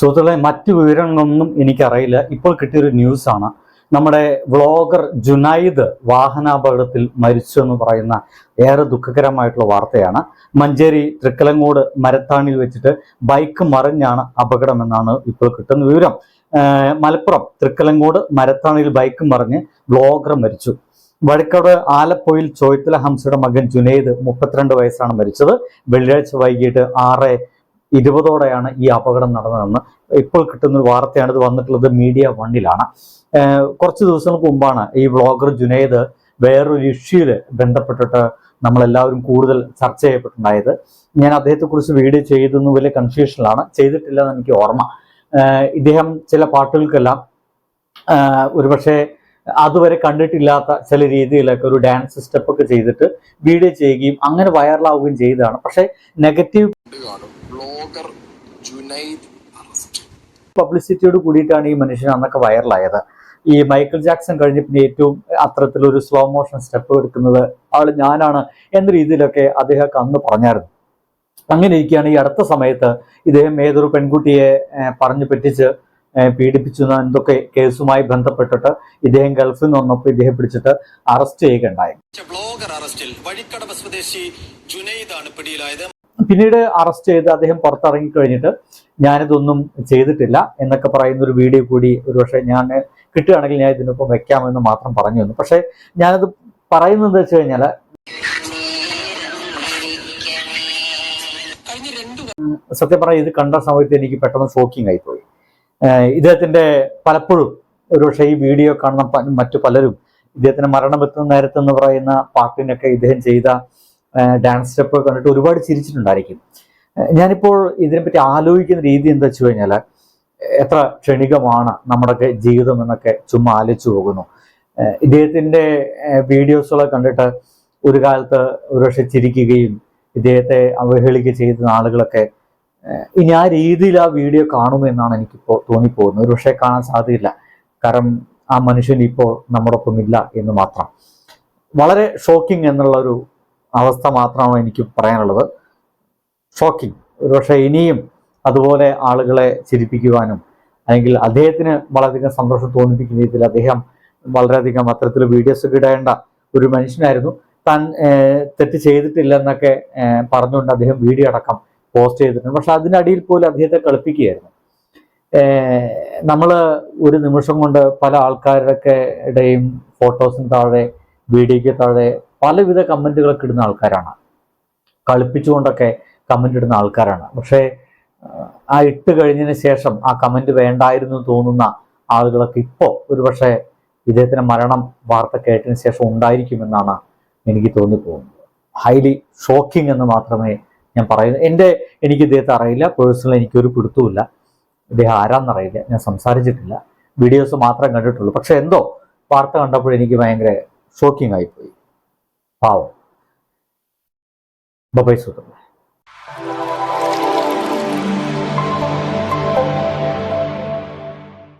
സുഹൃത്തുക്കളെ മറ്റു വിവരങ്ങളൊന്നും എനിക്കറിയില്ല. ഇപ്പോൾ കിട്ടിയൊരു ന്യൂസാണ്. നമ്മുടെ വ്ളോഗർ ജുനൈദ് വാഹനാപകടത്തിൽ മരിച്ചു എന്ന് പറയുന്ന ഏറെ ദുഃഖകരമായിട്ടുള്ള വാർത്തയാണ്. മഞ്ചേരി തൃക്കലങ്ങോട് മരത്താണിയിൽ വെച്ചിട്ട് ബൈക്ക് മറിഞ്ഞാണ് അപകടമെന്നാണ് ഇപ്പോൾ കിട്ടുന്ന വിവരം. മലപ്പുറം തൃക്കലങ്ങോട് മരത്താണിയിൽ ബൈക്ക് മറിഞ്ഞ് വ്ളോഗർ മരിച്ചു. വഴിക്കോട് ആലപ്പുഴയിൽ ചോയ്ത്തല ഹംസയുടെ മകൻ ജുനൈദ് മുപ്പത്തിരണ്ട് വയസ്സാണ് മരിച്ചത്. വെള്ളിയാഴ്ച വൈകിട്ട് ആറ് ഇരുപതോടെയാണ് ഈ അപകടം നടന്നതെന്ന് ഇപ്പോൾ കിട്ടുന്ന ഒരു വാർത്തയാണ് ഇത് വന്നിട്ടുള്ളത് മീഡിയ വണ്ണിലാണ്. കുറച്ച് ദിവസങ്ങൾക്ക് മുമ്പാണ് ഈ വ്ളോഗർ ജുനൈദ് വേറൊരു ഇഷ്യൂവിൽ ബന്ധപ്പെട്ടിട്ട് നമ്മളെല്ലാവരും കൂടുതൽ ചർച്ച ചെയ്യപ്പെട്ടുണ്ടായത് ഞാൻ അദ്ദേഹത്തെക്കുറിച്ച് വീഡിയോ ചെയ്തെന്ന് വലിയ കൺഫ്യൂഷനിലാണ് ചെയ്തിട്ടില്ല എന്ന് എനിക്ക് ഓർമ്മ. ഇദ്ദേഹം ചില പാട്ടുകൾക്കെല്ലാം ഒരുപക്ഷെ അതുവരെ കണ്ടിട്ടില്ലാത്ത ചില രീതിയിലൊക്കെ ഒരു ഡാൻസ് സ്റ്റെപ്പൊക്കെ ചെയ്തിട്ട് വീഡിയോ ചെയ്യുകയും അങ്ങനെ വൈറലാവുകയും ചെയ്തതാണ്. പക്ഷേ നെഗറ്റീവ് കാണും ബ്ലോഗർ ജുനൈദ് അറസ്റ്റ്. പബ്ലിസിറ്റിയോട് കൂടിയിട്ടാണ് ഈ മനുഷ്യൻ അന്നൊക്കെ വൈറലായത്. ഈ മൈക്കിൾ ജാക്സൺ കഴിഞ്ഞ പിന്നെ ഏറ്റവും അത്തരത്തിലൊരു സ്ലോ മോഷൻ സ്റ്റെപ്പ് എടുക്കുന്നത് ആൾ ഞാനാണ് എന്ന രീതിയിലൊക്കെ അദ്ദേഹം അന്ന് പറഞ്ഞായിരുന്നു. അങ്ങനെ ഇരിക്കുകയാണ് ഈ അടുത്ത സമയത്ത് ഇദ്ദേഹം ഏതൊരു പെൺകുട്ടിയെ പറഞ്ഞു പറ്റിച്ച് പീഡിപ്പിച്ചു എന്തൊക്കെ കേസുമായി ബന്ധപ്പെട്ടിട്ട് ഇദ്ദേഹം ഗൾഫിൽ നിന്ന് വന്നപ്പോൾ ഇദ്ദേഹം പിടിച്ചിട്ട് അറസ്റ്റ് ചെയ്യുകയുണ്ടായി. ബ്ലോഗർ അറസ്റ്റിൽ വഴിക്കടവ് സ്വദേശി ജുനൈദാണ് പിടിയിലായത്. പിന്നീട് അറസ്റ്റ് ചെയ്ത് അദ്ദേഹം പുറത്തിറങ്ങി കഴിഞ്ഞിട്ട് ഞാനിതൊന്നും ചെയ്തിട്ടില്ല എന്നൊക്കെ പറയുന്ന ഒരു വീഡിയോ കൂടി ഒരുപക്ഷെ ഞാൻ കിട്ടുകയാണെങ്കിൽ ഞാൻ ഇതിനൊപ്പം വെക്കാമെന്ന് മാത്രം പറഞ്ഞു തന്നു പക്ഷേ ഞാനത് പറയുന്നത് വെച്ച് കഴിഞ്ഞാൽ സത്യം പറഞ്ഞാൽ ഇത് കണ്ട സമയത്ത് എനിക്ക് പെട്ടെന്ന് ഷോക്കിംഗ് ആയിപ്പോയി. ഇദ്ദേഹത്തിന്റെ പലപ്പോഴും ഒരുപക്ഷെ ഈ വീഡിയോ കാണുന്ന മറ്റു പലരും ഇദ്ദേഹത്തിന് മരണമെത്തുന്ന നേരത്തെന്ന് പറയുന്ന പാർട്ടിനൊക്കെ ഇദ്ദേഹം ചെയ്ത ഡാൻസ് സ്റ്റെപ്പ് കണ്ടിട്ട് ഒരുപാട് ചിരിച്ചിട്ടുണ്ടായിരിക്കും. ഞാനിപ്പോൾ ഇതിനെപ്പറ്റി ആലോചിക്കുന്ന രീതി എന്താ വെച്ച് കഴിഞ്ഞാൽ എത്ര ക്ഷണികമാണ് നമ്മുടെയൊക്കെ ജീവിതം എന്നൊക്കെ ചുമ്മാ ആലോചിച്ചു പോകുന്നു. ഇദ്ദേഹത്തിന്റെ വീഡിയോസുകളെ കണ്ടിട്ട് ഒരു കാലത്ത് ഒരുപക്ഷെ ചിരിക്കുകയും ഇദ്ദേഹത്തെ അവഹേളിക്കുക ചെയ്ത ആളുകളൊക്കെ ഇനി ആ രീതിയിൽ ആ വീഡിയോ കാണുമെന്നാണ് എനിക്കിപ്പോൾ തോന്നിപ്പോകുന്നത്. ഒരു പക്ഷേ കാണാൻ സാധ്യതയില്ല. കാരണം ആ മനുഷ്യൻ ഇപ്പോൾ നമ്മോടൊപ്പം ഇല്ല എന്ന് മാത്രം. വളരെ ഷോക്കിംഗ് എന്നുള്ള ഒരു അവസ്ഥ മാത്രമാണ് എനിക്ക് പറയാനുള്ളത്. ഷോക്കിംഗ് ഒരുപക്ഷെ ഇനിയും അതുപോലെ ആളുകളെ ചിരിപ്പിക്കുവാനും അല്ലെങ്കിൽ അദ്ദേഹത്തിന് വളരെയധികം സന്തോഷം തോന്നിപ്പിക്കുന്ന രീതിയിൽ അദ്ദേഹം വളരെയധികം അത്തരത്തിൽ വീഡിയോസ് ഇടേണ്ട ഒരു മനുഷ്യനായിരുന്നു. താൻ തെറ്റ് ചെയ്തിട്ടില്ല എന്നൊക്കെ പറഞ്ഞുകൊണ്ട് അദ്ദേഹം വീഡിയോ അടക്കം പോസ്റ്റ് ചെയ്തിട്ടുണ്ട്. പക്ഷെ അതിനടിയിൽ പോലും അദ്ദേഹത്തെ കളിപ്പിക്കുകയായിരുന്നു. നമ്മൾ ഒരു നിമിഷം കൊണ്ട് പല ആൾക്കാരുടെയൊക്കെ ഇടയും ഫോട്ടോസിന് താഴെ വീഡിയോയ്ക്ക് താഴെ പലവിധ കമന്റുകളൊക്കെ ഇടുന്ന ആൾക്കാരാണ്. കളിപ്പിച്ചുകൊണ്ടൊക്കെ കമന്റ് ഇടുന്ന ആൾക്കാരാണ്. പക്ഷേ ആ ഇട്ട് കഴിഞ്ഞതിന് ശേഷം ആ കമന്റ് വേണ്ടായിരുന്നു തോന്നുന്ന ആളുകളൊക്കെ ഇപ്പോൾ ഒരുപക്ഷെ ഇദ്ദേഹത്തിന്റെ മരണം വാർത്ത കേട്ടതിന് ശേഷം ഉണ്ടായിരിക്കുമെന്നാണ് എനിക്ക് തോന്നിപ്പോകുന്നത്. ഹൈലി ഷോക്കിംഗ് എന്ന് മാത്രമേ ഞാൻ പറയുന്നു എന്റെ എനിക്ക് ഇദ്ദേഹത്തെ അറിയില്ല. പേഴ്സണലി എനിക്കൊരു പിടുത്തുമില്ല ഇദ്ദേഹം ആരാന്നറിയില്ല. ഞാൻ സംസാരിച്ചിട്ടില്ല. വീഡിയോസ് മാത്രം കണ്ടിട്ടുള്ളൂ. പക്ഷെ എന്തോ വാർത്ത കണ്ടപ്പോൾ എനിക്ക് ഭയങ്കര ഷോക്കിംഗ് ആയിപ്പോയി പാവം ബൈ സുഹൃത്തുക്കളെ